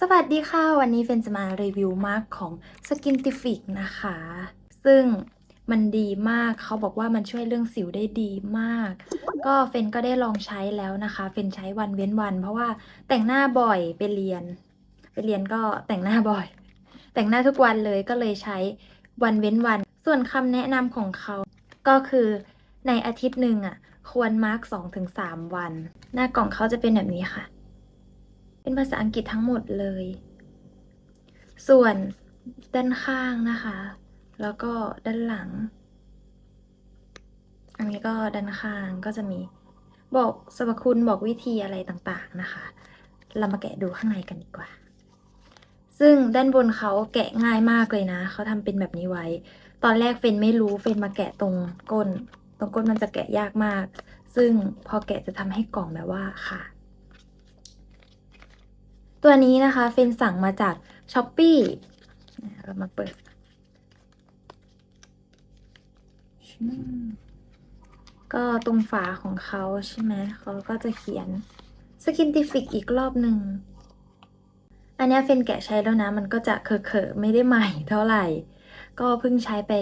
สวัสดีค่ะ วันนี้เฟนจะมารีวิวมาร์กของ Skintific นะคะ ซึ่งมันดีมากเขาบอกว่ามันช่วยเรื่องสิวได้ดีมาก ก็เฟนก็ได้ลองใช้แล้วนะคะ เฟนใช้วันเว้นวัน เพราะว่าแต่งหน้าบ่อยไปเรียน ไปเรียนก็แต่งหน้าบ่อย แต่งหน้าทุกวันเลยก็เลยใช้วันเว้นวัน ส่วนคำแนะนำของเขาก็คือในอาทิตย์หนึ่งอะควรมาร์ก2-3 วัน หน้ากล่องเขาจะเป็นแบบนี้ค่ะ เป็นภาษาอังกฤษทั้งหมดเลย ส่วนด้านข้างนะคะ แล้วก็ด้านหลัง อันนี้ก็ด้านข้างก็จะมีบอกสรรพคุณบอกวิธีอะไรต่างๆนะคะ เรามาแกะดูข้างในกันดีกว่า ซึ่งด้านบนเขาแกะง่ายมากเลยนะ เขาทำเป็นแบบนี้ไว้ ตอนแรกเฟนไม่รู้เฟนมาแกะตรงก้น ตรงก้นมันจะแกะยากมาก ซึ่งพอแกะจะทำให้กล่องแบบว่าค่ะ ตัวนี้นะคะเฟนสั่งมาจากช้อปปี้เรามาเปิดก็ตรงฝาของเขาใช่ไหมเขาก็จะเขียน Skintific อีกรอบหนึ่ง อันนี้เฟนแกะใช้แล้วนะ มันก็จะเขอะๆไม่ได้ใหม่เท่าไหร่ ก็เพิ่งใช้ไป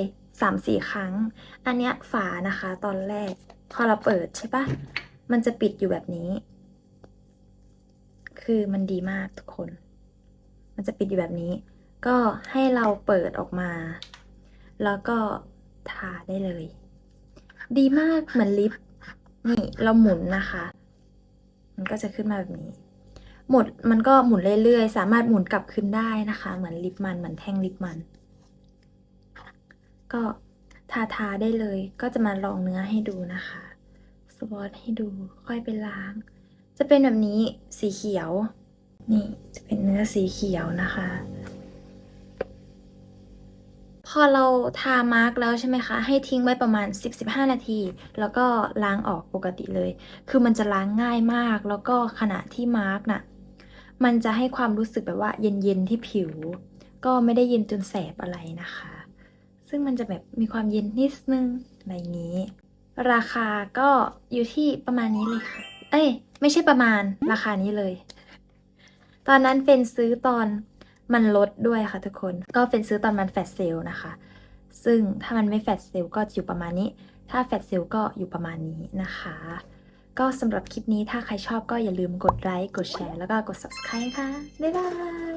3-4ครั้ง อันนี้ฝานะคะ ตอนแรกพอเราเปิดใช่ปะมันจะปิดอยู่แบบนี้ คือมันดีมากทุกคน มันจะปิดอยู่แบบนี้ ก็ให้เราเปิดออกมา แล้วก็ทาได้เลย ดีมากเหมือนลิป นี่เราหมุนนะคะ มันก็จะขึ้นมาแบบนี้ หมดมันก็หมุนเรื่อยๆ สามารถหมุนกลับคืนได้นะคะ เหมือนลิปมันเหมือนแท่งลิปมัน ก็ทาทาได้เลย ก็จะมาลองเนื้อให้ดูนะคะ สวอตให้ดู ค่อยไปล้าง จะเป็นแบบนี้สีเขียว นี่จะเป็นเนื้อสีเขียวนะคะ พอเราทามาร์กแล้วใช่ไหมคะ ให้ทิ้งไว้ประมาณ 10-15 นาที แล้วก็ล้างออกปกติเลย คือมันจะล้างง่ายมาก แล้วก็ขณะที่มาร์กน่ะ มันจะให้ความรู้สึกแบบว่าเย็นๆที่ผิว ก็ไม่ได้เย็นจนแสบอะไรนะคะ ซึ่งมันจะแบบมีความเย็นนิดนึงอะไรอย่างนี้ ราคาก็อยู่ที่ประมาณนี้เลยค่ะ เอ้ย ไม่ใช่ประมาณราคานี้เลย ตอนนั้นเฟนซื้อตอนมันลดด้วยค่ะทุกคน ก็เฟนซื้อตอนมันแฟดเซลนะคะ ซึ่งถ้ามันไม่แฟดเซลก็อยู่ประมาณนี้ ถ้าแฟดเซลก็อยู่ประมาณนี้นะคะ ก็สำหรับคลิปนี้ถ้าใครชอบก็อย่าลืมกดไลค์ กดแชร์ แล้วก็กด subscribe ค่ะ บ๊ายบาย